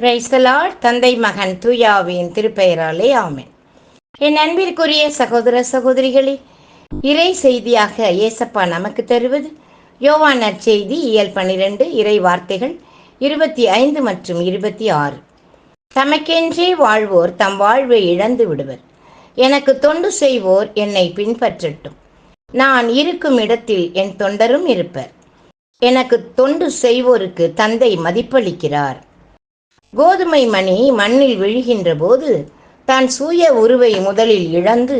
பிரைஸ்தலால் தந்தை மகன் தூயாவின் திருப்பெயராலே ஆமேன். என் அன்பிற்குரிய சகோதர சகோதரிகளே இறை செய்தியாக ஏசப்பா நமக்கு தருவது யோவான் நற்செய்தி இயல் பனிரெண்டு இறை வார்த்தைகள் இருபத்தி ஐந்து மற்றும் இருபத்தி ஆறு. தமக்கென்றே வாழ்வோர் தம் வாழ்வை இழந்து விடுவர். எனக்கு தொண்டு செய்வோர் என்னை பின்பற்றட்டும். நான் இருக்கும் இடத்தில் என் தொண்டரும் இருப்பர். எனக்கு தொண்டு செய்வோருக்கு தந்தை மதிப்பளிக்கிறார். கோதுமை மணி மண்ணில் விழுகின்ற போது தான் சூய உருவை முதலில் இழந்து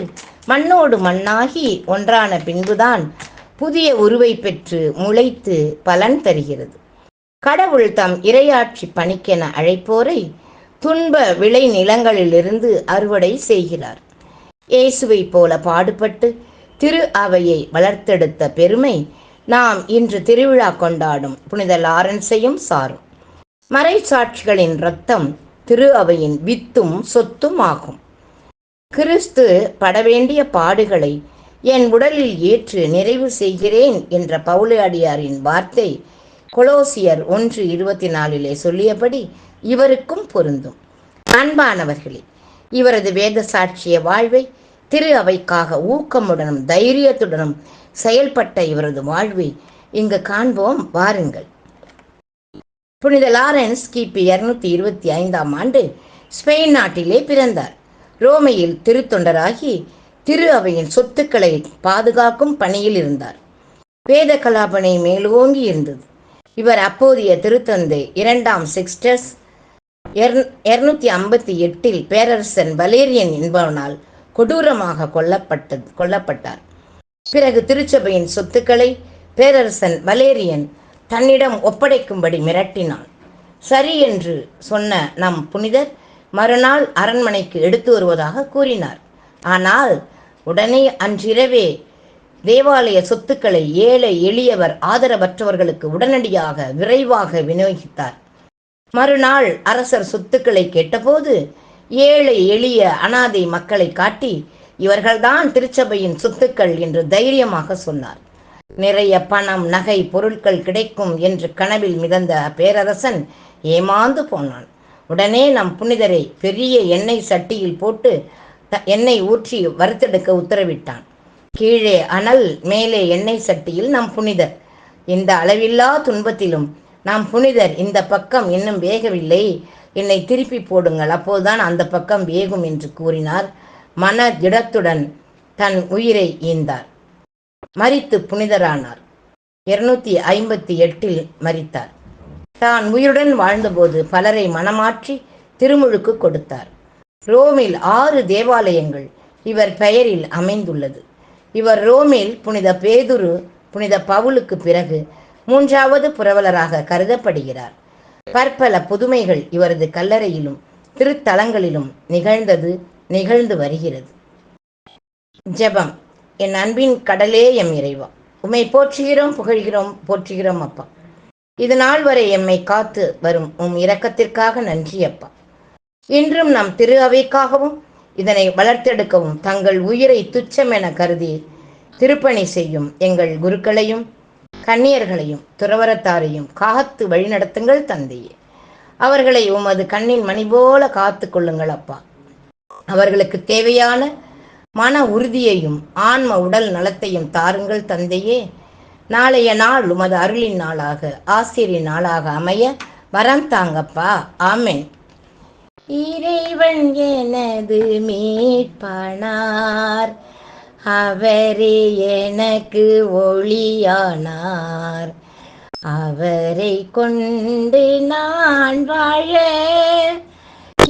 மண்ணோடு மண்ணாகி ஒன்றான பின்புதான் புதிய உருவை பெற்று முளைத்து பலன் தருகிறது. கடவுள் தம் இரையாட்சி பணிக்கென அழைப்போரை துன்ப விளை நிலங்களிலிருந்து அறுவடை செய்கிறார். இயேசுவை போல பாடுபட்டு திரு அவையை வளர்த்தெடுத்த பெருமை நாம் இன்று திருவிழா கொண்டாடும் புனித லாரன்ஸையும் சாரும். மறைசாட்சிகளின் இரத்தம் திரு அவையின் வித்தும் சொத்தும் ஆகும். கிறிஸ்து படவேண்டிய பாடுகளை என் உடலில் ஏற்று நிறைவு செய்கிறேன் என்ற பவுலையடியாரின் வார்த்தை கொலோசியர் ஒன்று இருபத்தி நாலிலே சொல்லியபடி இவருக்கும் பொருந்தும். அன்பானவர்களே இவரது வேத சாட்சிய வாழ்வை திரு அவைக்காக ஊக்கமுடனும் தைரியத்துடனும் செயல்பட்ட இவரது வாழ்வை இங்கு காண்போம். வாருங்கள். புனித லாரன்ஸ் கிபி இருநூத்தி இருபத்தி ஐந்தாம் ஆண்டு ஸ்பெயின் நாட்டிலே பிறந்தார். ரோமையில் திருத்தொண்டராகி திரு அவையின் சொத்துக்களை பாதுகாக்கும் பணியில் இருந்தார். வேத கலாபனை மேலோங்கி இருந்தது. இவர் அப்போதைய திருத்தந்தை இரண்டாம் சிக்ஸ்டர்ஸ் இருநூத்தி ஐம்பத்தி எட்டில் பேரரசன் வலேரியன் என்பவனால் கொடூரமாக கொல்லப்பட்டது கொல்லப்பட்டார். பிறகு திருச்சபையின் சொத்துக்களை பேரரசன் வலேரியன் தன்னிடம் ஒப்படைக்கும்படி மிரட்டினான். சரி என்று சொன்ன நம் புனிதர் மறுநாள் அரண்மனைக்கு எடுத்து வருவதாக கூறினார். ஆனால் உடனே அன்றிரவே தேவாலய சொத்துக்களை ஏழை எளியவர் ஆதரவற்றவர்களுக்கு உடனடியாக விரைவாக விநியோகித்தார். மறுநாள் அரசர் சொத்துக்களை கேட்டபோது ஏழை எளிய அனாதை மக்களை காட்டி இவர்கள்தான் திருச்சபையின் சொத்துக்கள் என்று தைரியமாக சொன்னார். நிறைய பணம் நகை பொருட்கள் கிடைக்கும் என்று கனவில் மிதந்த பேரரசன் ஏமாந்து போனான். உடனே நம் புனிதரை பெரிய எண்ணெய் சட்டியில் போட்டு த- எண்ணெய் ஊற்றி வறுத்தெடுக்க உத்தரவிட்டான். கீழே அனல் மேலே எண்ணெய் சட்டியில் நம் புனிதர். இந்த அளவில்லா துன்பத்திலும் நாம் புனிதர் இந்த பக்கம் இன்னும் வேகவில்லை. என்னை திருப்பி போடுங்கள். அப்போதுதான் அந்த பக்கம் வேகும் என்று கூறினார். மன திடத்துடன் தன் உயிரை ஈந்தார். மறித்து புனிதரானார். இருநூத்தி ஐம்பத்தி எட்டில் மறித்தார் தான் உயிருடன் வாழ்ந்தபோது பலரை மனமாற்றி திருமுழுக்கு கொடுத்தார். ரோமில் ஆறு தேவாலயங்கள் இவர் பெயரில் அமைந்துள்ளது. இவர் ரோமில் புனித பேதுரு புனித பவுலுக்கு பிறகு மூன்றாவது புரவலராக கருதப்படுகிறார். பற்பல புதுமைகள் இவரது கல்லறையிலும் திருத்தலங்களிலும் நிகழ்ந்தது நிகழ்ந்து வருகிறது. ஜெபம். என் அன்பின் கடலே எம் இறைவா. உம்மை போற்றுகிறோம் புகழ்கிறோம் போற்றுகிறோம் அப்பா. இது நாள் வரை எம்மை காத்து வரும் உம் இரக்கத்திற்காக நன்றி அப்பா. இன்றும் நம் திரு அவைக்காகவும் இதனை வளர்த்தெடுக்கவும் தங்கள் உயிரை துச்சம் என கருதி திருப்பணி செய்யும் எங்கள் குருக்களையும் கன்னியர்களையும் துறவரத்தாரையும் காத்து வழிநடத்துங்கள் தந்தையே. அவர்களை உமது கண்ணின் மணி போல காத்து கொள்ளுங்கள் அப்பா. அவர்களுக்கு தேவையான மன உறுதியையும் ஆன்ம உடல் நலத்தையும் தாருங்கள் தந்தையே. நாளைய நாள் உமது அருளின் நாளாக ஆசிரியர் நாளாக அமைய வரம் தாங்கப்பா. ஆமென். இறைவன் எனது மீட்பனார் அவரே எனக்கு ஒளியானார். அவரை கொண்டு நான் வாழ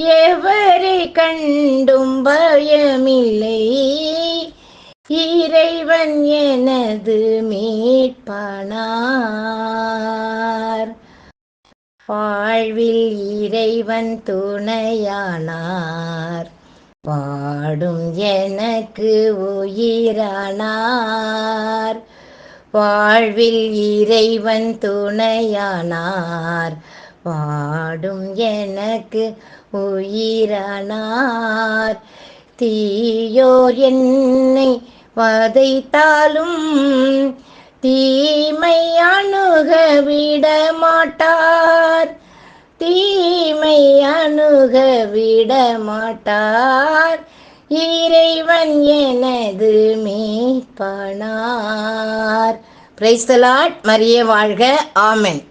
எவரை கண்டும் பயமில்லை? இறைவன் எனது மீட்பானார். வாழ்வில் இறைவன் துணையானார். பாடும் எனக்கு உயிரானார். வாழ்வில் இறைவன் துணையானார். பாடும் எனக்கு உயிரானார். தீயோர் என்னை வதைத்தாலும் தீமை அணுக விட மாட்டார். தீமை அணுக விட மாட்டார். இறைவன் எனது மீட்பானார். பிரைஸ்தலாட் மரிய வாழ்க. ஆமென்